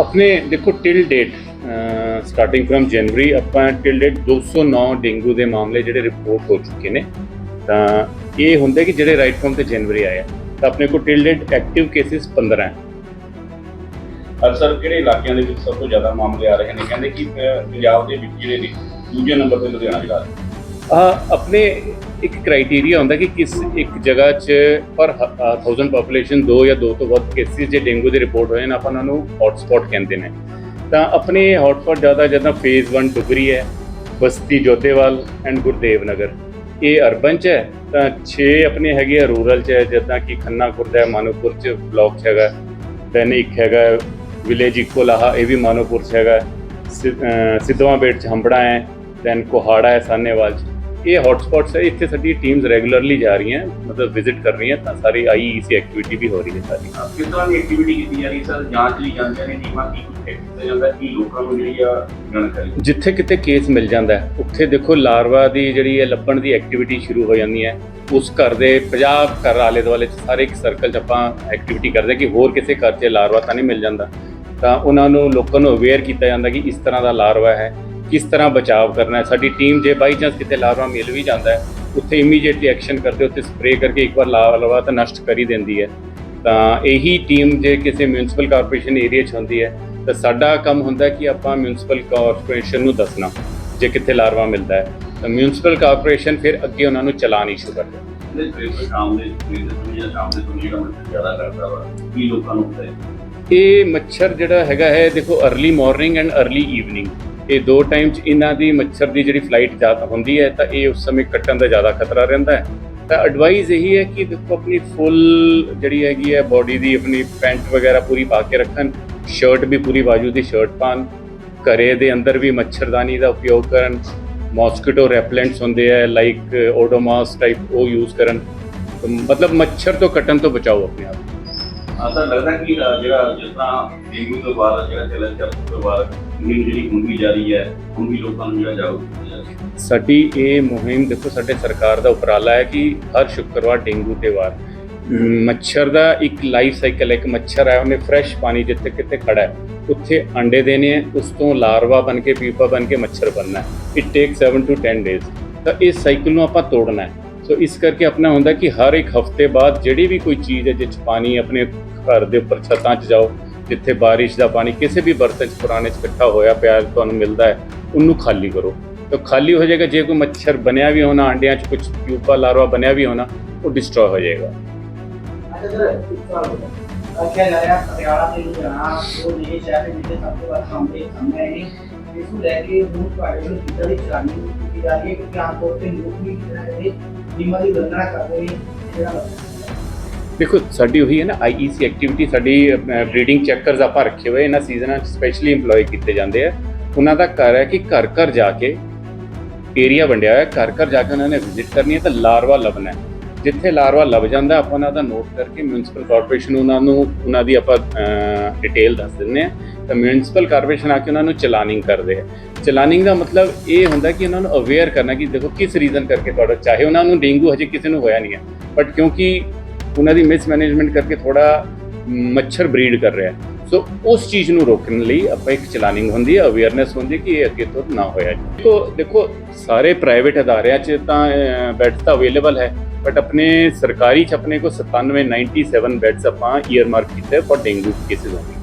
ਆਪਣੇ ਦੇਖੋ till date starting from January ਆਪਾਂ ਟਿਲ ਡੇਟ 209 ਡੇਂਗੂ ਦੇ ਮਾਮਲੇ ਜਿਹੜੇ ਰਿਪੋਰਟ ਹੋ ਚੁੱਕੇ ਨੇ, ਤਾਂ ਇਹ ਹੁੰਦੇ ਕਿ ਜਿਹੜੇ ਰਾਈਟ ਫਰਮ ਤੇ ਜਨਵਰੀ ਆਇਆ ਤਾਂ ਆਪਣੇ ਕੋਲ ਟਿਲ ਡੇਟ ਐਕਟਿਵ ਕੇਸਿਸ 15 ਹੈ। ਅਕਸਰ ਕਿਹੜੇ ਇਲਾਕਿਆਂ ਦੇ ਵਿੱਚ ਸਭ ਤੋਂ ਜ਼ਿਆਦਾ ਮਾਮਲੇ ਆ ਰਹੇ ਨੇ? ਕਹਿੰਦੇ ਕਿ ਪੰਜਾਬ ਦੇ ਵਿੱਚ ਜਿਹੜੇ ਨੇ, ਦੂਜੇ ਨੰਬਰ ਤੇ ਲੁਧਿਆਣਾ ਜ਼ਿਲ੍ਹਾ ਹੈ ਆਪਣੇ ਇੱਕ ਕ੍ਰਾਈਟੇਰੀਆ ਹੁੰਦਾ ਕਿ ਕਿਸ ਇੱਕ ਜਗ੍ਹਾ 'ਚ ਪਰ 1000 ਪੋਪੂਲੇਸ਼ਨ ਦੋ ਜਾਂ ਦੋ ਤੋਂ ਵੱਧ ਕੇਸਿਸ ਜੇ ਡੇਂਗੂ ਦੇ ਰਿਪੋਰਟ ਹੋਏ ਨੇ, ਆਪਾਂ ਉਹਨਾਂ ਨੂੰ ਹੌਟਸਪੌਟ ਕਹਿੰਦੇ ਨੇ। ਤਾਂ ਆਪਣੇ ਹੌਟਸਪੌਟ ਜ਼ਿਆਦਾ ਜਿੱਦਾਂ ਫੇਜ਼ 1 ਡੁਗਰੀ ਹੈ, ਬਸਤੀ ਜੋਤੇਵਾਲ ਐਂਡ ਗੁਰਦੇਵ ਨਗਰ। ਇਹ ਅਰਬਨ 'ਚ ਹੈ, ਤਾਂ 6 ਆਪਣੇ ਹੈਗੇ ਆ ਰੂਰਲ 'ਚ ਹੈ, ਜਿੱਦਾਂ ਕਿ ਖੰਨਾ ਖੁਰਦਾ ਮਾਨੋਪੁਰ 'ਚ ਬਲਾਕ 'ਚ ਹੈਗਾ ਦੈਨ ਇੱਕ ਹੈਗਾ ਵਿਲੇਜ ਇਕੋ ਲਾਹਾ ਇਹ ਵੀ ਮਾਨੋਪੁਰ 'ਚ ਹੈਗਾ। ਸਿ- ਸਿੱਧਵਾਂ ਬੇਟ 'ਚ ਹੰਬੜਾ ਹੈ ਦੈਨ ਕੋਹਾੜਾ ਹੈ ਸਾਨੇਵਾਲ 'ਚ। ਇਹ ਹੌਟਸਪੌਟਸ ਹੈ ਇੱਥੇ ਸਾਡੀ ਟੀਮਸ ਰੈਗੂਲਰਲੀ ਜਾ ਰਹੀਆਂ ਮਤਲਬ ਵਿਜ਼ਿਟ ਕਰ ਰਹੀਆਂ ਤਾਂ ਸਾਰੀ ਆਈਈਸੀ ਐਕਟੀਵਿਟੀ ਵੀ ਹੋ ਰਹੀ ਹੈ ਸਾਰੀ। ਕਿਸ ਤਰ੍ਹਾਂ ਦੀ ਐਕਟੀਵਿਟੀ ਕੀਤੀ ਜਾ ਰਹੀ ਹੈ ਸਰ? ਜਾਂਚ ਲਈ ਜਾਂਦੇ ਨੇ ਟੀਮਾਂ ਕੀ ਕੀਤਾ ਜਾਂਦਾ ਕੀ ਲੋਕਾਂ ਨੂੰ ਜਿਹੜੀ ਆ ਜਾਣਕਾਰੀ ਜਿੱਥੇ ਕਿਤੇ ਕੇਸ ਮਿਲ ਜਾਂਦਾ ਹੈ ਉੱਥੇ ਦੇਖੋ ਲਾਰਵਾ ਦੀ ਜਿਹੜੀ ਹੈ ਲੱਭਣ ਦੀ ਐਕਟੀਵਿਟੀ ਸ਼ੁਰੂ ਹੋ ਜਾਂਦੀ ਹੈ। ਉਸ ਘਰ ਦੇ 50 ਘਰ ਆਲੇ ਦੁਆਲੇ ਸਾਰੇ ਇੱਕ ਸਰਕਲ 'ਚ ਆਪਾਂ ਐਕਟੀਵਿਟੀ ਕਰਦੇ ਕਿ ਹੋਰ ਕਿਸੇ ਘਰ 'ਚ ਲਾਰਵਾ ਤਾਂ ਨਹੀਂ ਮਿਲ ਜਾਂਦਾ। ਤਾਂ ਉਹਨਾਂ ਨੂੰ ਲੋਕਾਂ ਨੂੰ ਅਵੇਅਰ ਕੀਤਾ ਜਾਂਦਾ ਕਿ ਇਸ ਤਰ੍ਹਾਂ ਦਾ ਲਾਰਵਾ ਹੈ। ਕਿਸ ਤਰ੍ਹਾਂ ਬਚਾਵ ਕਰਨਾ ਹੈ। ਸਾਡੀ ਟੀਮ ਜੇ ਬਾਈ ਚਾਂਸ ਕਿਤੇ ਲਾਰਵਾ ਮਿਲ ਵੀ ਜਾਂਦਾ ਹੈ ਉੱਥੇ ਇਮੀਡੀਏਟਲੀ ਐਕਸ਼ਨ ਕਰਦੇ ਉੱਥੇ ਸਪਰੇਅ ਕਰਕੇ ਇੱਕ ਵਾਰ ਲਾਰਵਾ ਤਾਂ ਨਸ਼ਟ ਕਰ ਹੀ ਦਿੰਦੀ ਹੈ। ਤਾਂ ਇਹੀ ਟੀਮ ਜੇ ਕਿਸੇ ਮਿਊਨਿਸਪਲ ਕਾਰਪੋਰੇਸ਼ਨ ਏਰੀਆ 'ਚ ਹੁੰਦੀ ਹੈ ਤਾਂ ਸਾਡਾ ਕੰਮ ਹੁੰਦਾ ਕਿ ਆਪਾਂ ਮਿਊਨਿਸਪਲ ਕਾਰਪੋਰੇਸ਼ਨ ਨੂੰ ਦੱਸਣਾ ਜੇ ਕਿੱਥੇ ਲਾਰਵਾ ਮਿਲਦਾ ਹੈ। ਤਾਂ ਮਿਊਨਿਸਪਲ ਕਾਰਪੋਰੇਸ਼ਨ ਫਿਰ ਅੱਗੇ ਉਹਨਾਂ ਨੂੰ ਚਲਾਨ ਸ਼ੁਰੂ ਕਰਦਾ ਹੈ? ਇਹ ਮੱਛਰ ਜਿਹੜਾ ਹੈਗਾ ਹੈ ਦੇਖੋ early morning and early evening ਇਹ ਦੋ ਟਾਈਮ 'ਚ ਇਹਨਾਂ ਦੀ ਮੱਛਰ ਦੀ ਜਿਹੜੀ ਫਲਾਈਟ ਜ਼ਿਆਦਾ ਹੁੰਦੀ ਹੈ, ਤਾਂ ਇਹ ਉਸ ਸਮੇਂ ਕੱਟਣ ਦਾ ਜ਼ਿਆਦਾ ਖਤਰਾ ਰਹਿੰਦਾ ਹੈ ਤਾਂ ਐਡਵਾਈਸ ਇਹੀ ਹੈ ਕਿ ਦੇਖੋ, ਆਪਣੀ ਫੁੱਲ ਜਿਹੜੀ ਹੈਗੀ ਹੈ ਬਾਡੀ ਦੀ, ਆਪਣੀ ਪੈਂਟ ਵਗੈਰਾ ਪੂਰੀ ਪਾ ਕੇ ਰੱਖਣ ਸ਼ਰਟ ਵੀ ਪੂਰੀ ਬਾਜੂ ਦੀ ਸ਼ਰਟ ਪਾਣ ਘਰੇ ਦੇ ਅੰਦਰ ਵੀ ਮੱਛਰਦਾਨੀ ਦਾ ਉਪਯੋਗ ਕਰਨ ਮੌਸਕੀਟੋ ਰੈਪਲੈਂਟਸ ਹੁੰਦੇ ਆ ਲਾਈਕ ਓਡੋਮਾਸ ਟਾਈਪ ਉਹ ਯੂਜ਼ ਕਰਨ ਮਤਲਬ ਮੱਛਰ ਤੋਂ ਕੱਟਣ ਤੋਂ ਬਚਾਓ ਆਪਣੇ ਆਪ ਨੂੰ। ਹਾਂ ਲੱਗਦਾ ਕਿ ਜਿਹੜਾ ਜਿਸ ਤਰ੍ਹਾਂ ਡੇਂਗੂ ਤੋਂ ਬਾਅਦ ਜਿਹੜਾ ਚੈਲੰਜ ਚੱਲ ਤੋਂ ਬਾਅਦ ਮੁਹਿੰਮ ਜਿਹੜੀ ਹੁਣ ਵੀ ਜਾਰੀ ਹੈ, ਹੁਣ ਵੀ ਲੋਕਾਂ ਨੂੰ ਜਿਹੜਾ ਜਾਗਰੂਕ ਸਾਡੀ ਇਹ ਮੁਹਿੰਮ ਦੇਖੋ, ਸਾਡੇ ਸਰਕਾਰ ਦਾ ਉਪਰਾਲਾ ਹੈ ਕਿ ਹਰ ਸ਼ੁੱਕਰਵਾਰ ਡੇਂਗੂ ਤੇ ਵਾਰ। ਮੱਛਰ ਦਾ ਇੱਕ ਲਾਈਫ ਸਾਈਕਲ ਹੈ, ਇੱਕ ਮੱਛਰ ਹੈ, ਉਹਨੇ ਫਰੈਸ਼ ਪਾਣੀ ਜਿੱਥੇ ਕਿਤੇ ਖੜਾ ਹੈ, ਉੱਥੇ ਅੰਡੇ ਦੇਣੇ ਹੈ, ਉਸ ਤੋਂ ਲਾਰਵਾ ਬਣ ਕੇ ਪੀਪਾ ਬਣ ਕੇ ਮੱਛਰ ਬਣਨਾ ਹੈ। ਇਟ ਟੇਕ 7 ਟੂ 10 ਡੇਜ਼ ਤਾਂ ਇਸ ਸਾਈਕਲ ਨੂੰ ਆਪਾਂ ਤੋੜਨਾ ਹੈ। ਸੋ ਇਸ ਕਰਕੇ ਆਪਣਾ ਹੁੰਦਾ ਕਿ ਹਰ ਇੱਕ ਹਫ਼ਤੇ ਬਾਅਦ ਜਿਹੜੀ ਵੀ ਕੋਈ ਚੀਜ਼ ਹੈ, ਜਿਸ ਪਾਣੀ ਆਪਣੇ ਘਰ ਦੇ ਉੱਪਰ ਛੱਤਾਂ 'ਚ ਜਾਓ, ਜਿੱਥੇ ਬਾਰਿਸ਼ ਦਾ ਪਾਣੀ ਕਿਸੇ ਵੀ ਬਰਤਨ 'ਚ, ਪੁਰਾਣੇ 'ਚ ਇਕੱਠਾ ਹੋਇਆ ਪਿਆ, ਤੁਹਾਨੂੰ ਮਿਲਦਾ ਹੈ, ਉਹਨੂੰ ਖਾਲੀ ਕਰੋ। ਤਾਂ ਖਾਲੀ ਹੋ ਜਾਏਗਾ, ਜੇ ਕੋਈ ਮੱਛਰ ਬਣਿਆ ਵੀ ਹੋਣਾ, ਆਂਡਿਆਂ 'ਚ ਕੁਝ ਪਿਊਪਾ ਲਾਰਵਾ ਬਣਿਆ ਵੀ ਹੋਣਾ, ਉਹ ਡਿਸਟਰੋਏ ਹੋ ਜਾਏਗਾ। ਅੱਛਾ ਸਰ ਪਟਿਆਲਾ ਤੇ ਲੁਧਿਆਣਾ ਉਹ ਨੇ ਸ਼ਹਿਰ ਦੇ ਵਿੱਚ ਸਭ ਤੋਂ ਵੱਧ ਮਾਮਲੇ ਸਾਹਮਣੇ ਆਏ ਨੇ। ਇਸ ਨੂੰ ਲੈ ਕੇ ਹੁਣ ਤੁਹਾਡੇ ਵੱਲੋਂ ਕਿੱਦਾਂ ਦੀ ਚਲਾਨੀ ਕੀਤੀ ਜਾ ਰਹੀ ਹੈ ਕਿਉਂਕਿ ਆਮ ਤੌਰ ਤੇ ਲੋਕ ਵੀ ਕਿਤੇ ਨਾ ਕਿਤੇ ਦੀ ਉਲੰਘਣਾ ਕਰਦੇ ਨੇ, ਜਿਹੜਾ ਦੇਖੋ, ਸਾਡੀ ਉਹੀ ਹੈ ਨਾ ਆਈਈਸੀ ਐਕਟੀਵਿਟੀ ਸਾਡੀ ਬਰੀਡਿੰਗ ਚੈੱਕਰਸ ਆਪਾਂ ਰੱਖੇ ਹੋਏ, ਇਹਨਾਂ ਸੀਜ਼ਨਾਂ 'ਚ ਸਪੈਸ਼ਲੀ EMPLOY ਕੀਤੇ ਜਾਂਦੇ ਆ। ਉਹਨਾਂ ਦਾ ਘਰ ਹੈ ਕਿ ਘਰ ਘਰ ਜਾ ਕੇ ਏਰੀਆ ਵੰਡਿਆ ਹੋਇਆ, ਘਰ ਘਰ ਜਾ ਕੇ ਉਹਨਾਂ ਨੇ ਵਿਜ਼ਿਟ ਕਰਨੀ ਹੈ, ਤਾਂ ਲਾਰਵਾ ਲੱਭਣਾ ਹੈ। ਜਿੱਥੇ ਲਾਰਵਾ ਲੱਭ ਜਾਂਦਾ, ਆਪਾਂ ਉਹਨਾਂ ਦਾ ਨੋਟ ਕਰਕੇ ਮਿਊਨਿਸਪਲ ਕਾਰਪੋਰੇਸ਼ਨ ਉਹਨਾਂ ਨੂੰ, ਉਹਨਾਂ ਦੀ ਆਪਾਂ ਡਿਟੇਲ ਦੱਸ ਦਿੰਦੇ ਆ ਤਾਂ ਮਿਊਨਿਸਪਲ ਕਾਰਪੋਰੇਸ਼ਨ ਆ ਕੇ ਉਹਨਾਂ ਨੂੰ ਚਲਾਨਿੰਗ ਕਰਦੇ ਆ। ਚਲਾਨਿੰਗ ਦਾ ਮਤਲਬ ਇਹ ਹੁੰਦਾ ਕਿ ਉਹਨਾਂ ਨੂੰ ਅਵੇਅਰ ਕਰਨਾ ਕਿ ਦੇਖੋ ਕਿਸ ਰੀਜ਼ਨ ਕਰਕੇ ਤੁਹਾਡਾ, ਚਾਹੇ ਉਹਨਾਂ ਨੂੰ ਡੇਂਗੂ ਹਜੇ ਕਿਸੇ ਨੂੰ ਹੋਇਆ ਨਹੀਂ ਹੈ ਬਟ ਕਿਉਂਕਿ ਉਹਨਾਂ ਦੀ ਮਿਸਮੈਨੇਜਮੈਂਟ ਕਰਕੇ ਥੋੜਾ ਮੱਛਰ ਬਰੀਡ ਕਰ ਰਿਹਾ। ਹੈ ਸੋ ਉਸ ਚੀਜ਼ ਨੂੰ ਰੋਕਣ ਲਈ ਆਪਾਂ ਇੱਕ ਚਲਾਨਿੰਗ ਹੁੰਦੀ ਹੈ ਅਵੇਅਰਨੈਸ ਹੁੰਦੀ ਹੈ ਕਿ ਇਹ ਅੱਗੇ ਤੋਂ ਨਾ ਹੋਇਆ ਦੇਖੋ ਦੇਖੋ ਸਾਰੇ ਪ੍ਰਾਈਵੇਟ ਅਦਾਰਿਆਂ 'ਚ ਤਾਂ ਬੈੱਡ ਤਾਂ ਅਵੇਲੇਬਲ ਹੈ ਬਟ ਆਪਣੇ ਸਰਕਾਰੀ 'ਚ ਆਪਣੇ ਕੋ 97 97 ਬੈੱਡਸ ਆਪਾਂ ਈਅਰ ਮਾਰਕ ਕੀਤੇ ਫॉर ਡੇਂਗੂ ਕੇਸਿਸ ਹੋਣਗੇ